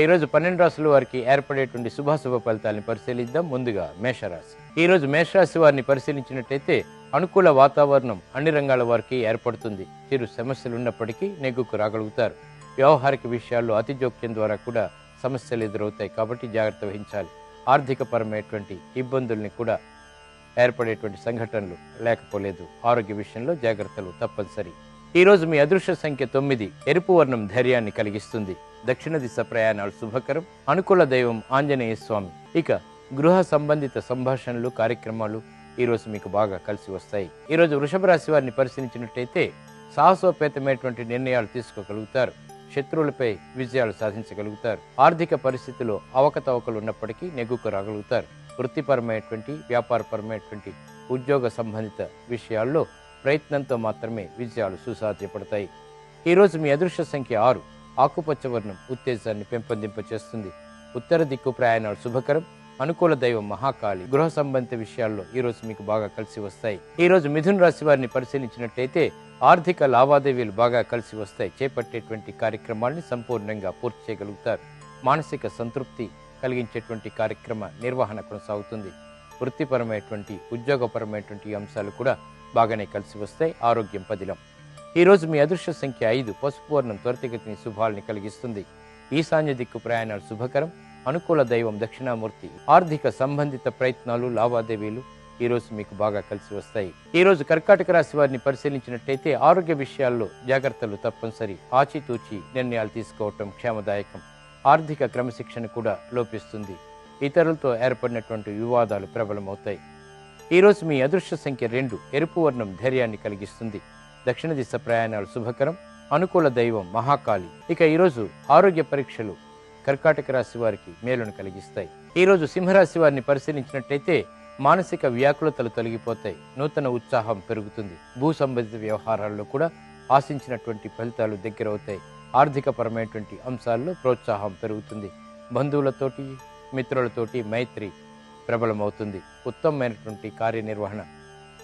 ఈ రోజు పన్నెండు రాసుల వారికి ఏర్పడేటువంటి శుభాశుభ ఫలితాలను పరిశీలిద్దాం. ముందుగా మేషరాశి. ఈ రోజు మేషరాశి వారిని పరిశీలించినట్టయితే అనుకూల వాతావరణం అన్ని రంగాల వారికి ఏర్పడుతుంది. చిరు సమస్యలు ఉన్నప్పటికీ నెగ్గుకు రాగలుగుతారు. వ్యవహారిక విషయాల్లో అతి జోక్యం ద్వారా కూడా సమస్యలు ఎదురవుతాయి కాబట్టి జాగ్రత్త వహించాలి. ఆర్థిక పరమైనటువంటి ఇబ్బందుల్ని కూడా ఏర్పడేటువంటి సంఘటనలు లేకపోలేదు. ఆరోగ్య విషయంలో జాగ్రత్తలు తప్పనిసరి. ఈ రోజు మీ అదృశ్య సంఖ్య తొమ్మిది. ఎరుపు వర్ణం ధైర్యాన్ని కలిగిస్తుంది. దక్షిణ దిశ ప్రయాణాలు శుభకరం. అనుకూల దైవం ఆంజనేయ స్వామి. ఇక గృహ సంబంధిత సంభాషణలు కార్యక్రమాలు ఈ రోజు మీకు బాగా కలిసి వస్తాయి. ఈ రోజు వృషభ రాశి వారిని పరిశీలించినట్టయితే సాహసోపేతమైనటువంటి నిర్ణయాలు తీసుకోగలుగుతారు. శత్రువులపై విజయాలు సాధించగలుగుతారు. ఆర్థిక పరిస్థితిలో అవకతవకలు ఉన్నప్పటికీ నెగ్గుకు రాగలుగుతారు. వృత్తిపరమైనటువంటి వ్యాపారపరమైనటువంటి ఉద్యోగ సంబంధిత విషయాల్లో ప్రయత్నంతో మాత్రమే విజయాలు సుసాధ్యపడతాయి. ఈరోజు మీ అదృశ్య సంఖ్య ఆరు. ఆకుపచ్చ వర్ణం ఉత్తేజాన్ని పెంపొందింపచేస్తుంది. ఉత్తర దిక్కు ప్రయాణాలు శుభకరం అనుకూల దైవం మహాకాళి. గృహ సంబంధిత విషయాల్లో ఈ రోజు మీకు బాగా కలిసి వస్తాయి. ఈ రోజు మిథున్ రాశి వారిని పరిశీలించినట్టయితే ఆర్థిక లావాదేవీలు బాగా కలిసి వస్తాయి. చేపట్టేటువంటి కార్యక్రమాల్ని సంపూర్ణంగా పూర్తి చేయగలుగుతారు. మానసిక సంతృప్తి కలిగించేటువంటి కార్యక్రమ నిర్వహణ కొనసాగుతుంది. వృత్తిపరమైనటువంటి ఉద్యోగపరమైనటువంటి అంశాలు కూడా బాగానే కలిసి వస్తాయి. ఆరోగ్యం పదిలం. ఈరోజు మీ అదృష్ట సంఖ్య ఐదు. పసుపు వర్ణం త్వరితగతిని శుభాల్ని కలిగిస్తుంది. ఈశాన్య దిక్కు ప్రయాణాలు శుభకరం. అనుకూల దైవం దక్షిణామూర్తి. ఆర్థిక సంబంధిత ప్రయత్నాలు లావాదేవీలు ఈరోజు మీకు బాగా కలిసి వస్తాయి. ఈ రోజు కర్కాటక రాశి వారిని పరిశీలించినట్టయితే ఆరోగ్య విషయాల్లో జాగ్రత్తలు తప్పనిసరి. ఆచితూచి నిర్ణయాలు తీసుకోవటం క్షేమదాయకం. ఆర్థిక క్రమశిక్షణ కూడా లోపిస్తుంది. ఇతరులతో ఏర్పడినటువంటి వివాదాలు ప్రబలమవుతాయి. ఈరోజు మీ అదృష్ట సంఖ్య రెండు. ఎరుపు వర్ణం ధైర్యాన్ని కలిగిస్తుంది. దక్షిణ దిశ ప్రయాణాలు శుభకరం. అనుకూల దైవం మహాకాళి. ఇక ఈరోజు ఆరోగ్య పరీక్షలు కర్కాటక రాశి వారికి మేలును కలిగిస్తాయి. ఈరోజు సింహరాశి వారిని పరిశీలించినట్టయితే మానసిక వ్యాకులతలు తొలగిపోతాయి. నూతన ఉత్సాహం పెరుగుతుంది. భూ సంబంధిత వ్యవహారాల్లో కూడా ఆశించినటువంటి ఫలితాలు దగ్గరవుతాయి ఆర్థిక పరమైనటువంటి అంశాల్లో ప్రోత్సాహం పెరుగుతుంది. బంధువులతోటి మిత్రులతోటి మైత్రి ప్రబలమవుతుంది. ఉత్తమమైనటువంటి కార్యనిర్వహణ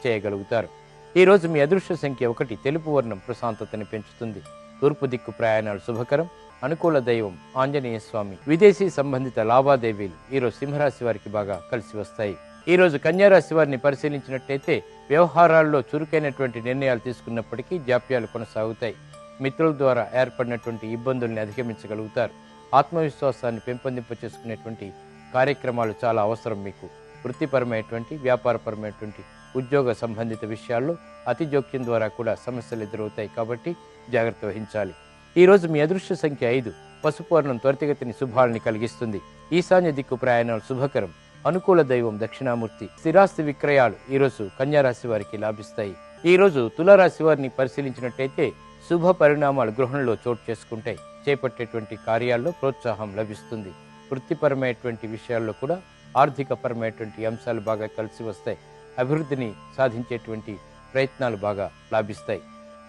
చేయగలుగుతారు. ఈరోజు మీ అదృశ్య సంఖ్య ఒకటి తెలుపు వర్ణం ప్రశాంతతని పెంచుతుంది. తూర్పు దిక్కు ప్రయాణాలు శుభకరం. అనుకూల దైవం ఆంజనేయ స్వామి. విదేశీ సంబంధిత లావాదేవీలు ఈరోజు సింహరాశి వారికి బాగా కలిసి వస్తాయి. ఈరోజు కన్యారాశి వారిని పరిశీలించినట్టయితే వ్యవహారాల్లో చురుకైనటువంటి నిర్ణయాలు తీసుకున్నప్పటికీ జాప్యాలు కొనసాగుతాయి. మిత్రుల ద్వారా ఏర్పడినటువంటి ఇబ్బందుల్ని అధిగమించగలుగుతారు. ఆత్మవిశ్వాసాన్ని పెంపొందింపచేసుకునేటువంటి కార్యక్రమాలు చాలా అవసరం మీకు. వృత్తిపరమైనటువంటి వ్యాపారపరమైనటువంటి ఉద్యోగ సంబంధిత విషయాల్లో అతి జోక్యం ద్వారా కూడా సమస్యలు ఎదురవుతాయి కాబట్టి జాగ్రత్త వహించాలి. ఈ రోజు మీ అదృశ్య సంఖ్య ఐదు. పసుపు వర్ణం త్వరితగతిని శుభాలని కలిగిస్తుంది. ఈశాన్య దిక్కు ప్రయాణాలు శుభకరం. అనుకూల దైవం దక్షిణామూర్తి. స్థిరాస్తి విక్రయాలు ఈరోజు కన్యారాశి వారికి లాభిస్తాయి. ఈ రోజు తులారాశి వారిని పరిశీలించినట్టయితే శుభ పరిణామాలు గృహంలో చోటు చేసుకుంటాయి. చేపట్టేటువంటి కార్యాల్లో ప్రోత్సాహం లభిస్తుంది. వృత్తిపరమైనటువంటి విషయాల్లో కూడా ఆర్థికపరమైనటువంటి అంశాలు బాగా కలిసి వస్తాయి. అభివృద్ధిని సాధించేటువంటి ప్రయత్నాలు బాగా లాభిస్తాయి.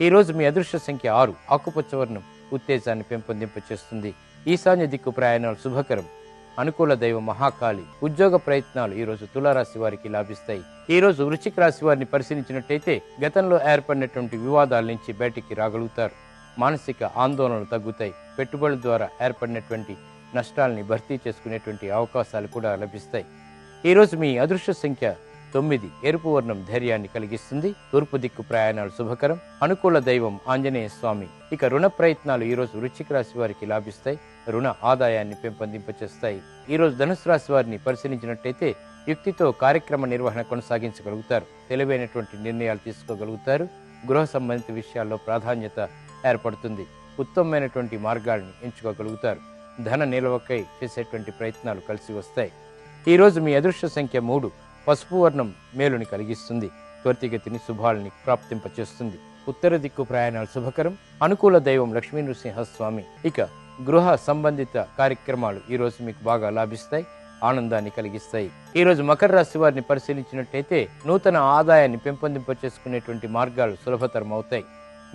ఈరోజు మీ అదృష్ట సంఖ్య ఆరు. ఆకుపచ్చ వర్ణం ఉత్తేజాన్ని పెంపొందింపచేస్తుంది. ఈశాన్య దిక్కు ప్రయాణాలు శుభకరం. అనుకూల దైవం మహాకాళి ఉద్యోగ ప్రయత్నాలు ఈరోజు తులారాశి వారికి లాభిస్తాయి. ఈ రోజు వృశ్చిక రాశి వారిని పరిశీలించినట్టయితే గతంలో ఏర్పడినటువంటి వివాదాల నుంచి బయటికి రాగలుగుతారు. మానసిక ఆందోళనలు తగ్గుతాయి. పెట్టుబడుల ద్వారా ఏర్పడినటువంటి నష్టాల్ని భర్తీ చేసుకునేటువంటి అవకాశాలు కూడా లభిస్తాయి. ఈ రోజు మీ అదృష్ట సంఖ్య తొమ్మిది ఎరుపు వర్ణం ధైర్యాన్ని కలిగిస్తుంది. తూర్పు దిక్కు ప్రయాణాలు శుభకరం. అనుకూల దైవం ఆంజనేయ స్వామి. ఇక రుణ ప్రయత్నాలు ఈ రోజు వృశ్చిక రాశి వారికి లాభిస్తాయి. రుణ ఆదాయాన్ని పెంపొందింపచేస్తాయి. ఈ రోజు ధనుసు రాశి వారిని పరిశీలించినట్టయితే యుక్తితో కార్యక్రమ నిర్వహణ కొనసాగించగలుగుతారు. తెలివైనటువంటి నిర్ణయాలు తీసుకోగలుగుతారు. గృహ సంబంధిత విషయాల్లో ప్రాధాన్యత ఏర్పడుతుంది. ఉత్తమమైనటువంటి మార్గాల్ని ఎంచుకోగలుగుతారు. ధన నిల్వకై చేసేటువంటి ప్రయత్నాలు కలిసి వస్తాయి. ఈ రోజు మీ అదృష్ట సంఖ్య మూడు. పసుపు వర్ణం మేలుని కలిగిస్తుంది. త్వరితగతిని శుభాలని ప్రాప్తింపచేస్తుంది. ఉత్తర దిక్కు ప్రయాణాలు శుభకరం. అనుకూల దైవం లక్ష్మీ నృసింహస్వామి ఇక గృహ సంబంధిత కార్యక్రమాలు ఈ రోజు మీకు బాగా లాభిస్తాయి ఆనందాన్ని కలిగిస్తాయి. ఈ రోజు మకర రాశి వారిని పరిశీలించినట్టయితే నూతన ఆదాయాన్ని పెంపొందింప చేసుకునేటువంటి మార్గాలు సులభతరం అవుతాయి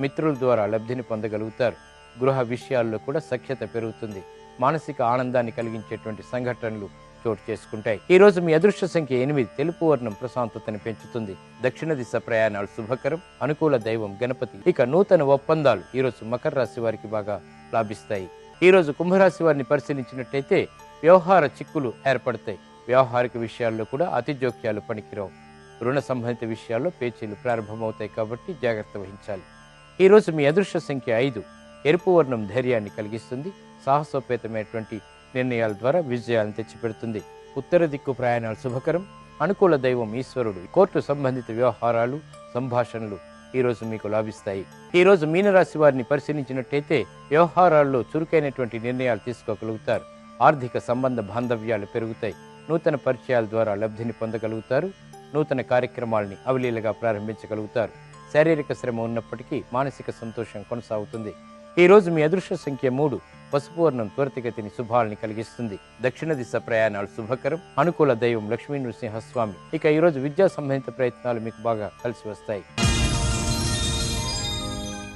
మిత్రుల ద్వారా లబ్ధిని పొందగలుగుతారు. గృహ విషయాల్లో కూడా సఖ్యత పెరుగుతుంది. మానసిక ఆనందాన్ని కలిగించేటువంటి సంఘటనలు చోటు చేసుకుంటాయి. ఈ రోజు మీ అదృష్ట సంఖ్య ఎనిమిది. తెలుపు వర్ణం ప్రశాంతతని పెంచుతుంది. దక్షిణ దిశ ప్రయాణాలు శుభకరం. అనుకూల దైవం గణపతి. ఇక నూతన ఒప్పందాలు ఈ రోజు మకర రాశి వారికి బాగా లాభిస్తాయి. ఈ రోజు కుంభరాశి వారిని పరిశీలించినట్లయితే వ్యవహార చిక్కులు ఏర్పడతాయి. వ్యవహారిక విషయాల్లో కూడా అతి జోక్యాలు పనికిరావు. రుణ సంబంధిత విషయాల్లో పేచీలు ప్రారంభమవుతాయి కాబట్టి జాగ్రత్త వహించాలి. ఈ రోజు మీ అదృష్ట సంఖ్య ఐదు. ఎరుపు వర్ణం ధైర్యాన్ని కలిగిస్తుంది. సాహసోపేతమైనటువంటి నిర్ణయాల ద్వారా విజయాలను తెచ్చిపెడుతుంది. ఉత్తర దిక్కు ప్రయాణాలు శుభకరం. అనుకూల దైవం ఈశ్వరుడు. కోర్టు సంబంధిత వ్యవహారాలు సంభాషణలు ఈ రోజు మీకు లాభిస్తాయి. ఈ రోజు మీనరాశి వారిని పరిశీలించినట్టయితే వ్యవహారాల్లో చురుకైనటువంటి నిర్ణయాలు తీసుకోగలుగుతారు. ఆర్థిక సంబంధ బాంధవ్యాలు పెరుగుతాయి. నూతన పరిచయాల ద్వారా లబ్ధిని పొందగలుగుతారు. నూతన కార్యక్రమాలని అవలీలగా ప్రారంభించగలుగుతారు. శారీరక శ్రమ ఉన్నప్పటికీ మానసిక సంతోషం కొనసాగుతుంది. ఈ రోజు మీ అదృష్ట సంఖ్య మూడు. పసుపూర్ణం త్వరితగతిని శుభాలని కలిగిస్తుంది. దక్షిణ దిశ ప్రయాణాలు శుభకరం. అనుకూల దైవం లక్ష్మీ నృసింహస్వామి ఇక ఈ రోజు విద్యా సంబంధిత ప్రయత్నాలు మీకు బాగా కలిసి వస్తాయి.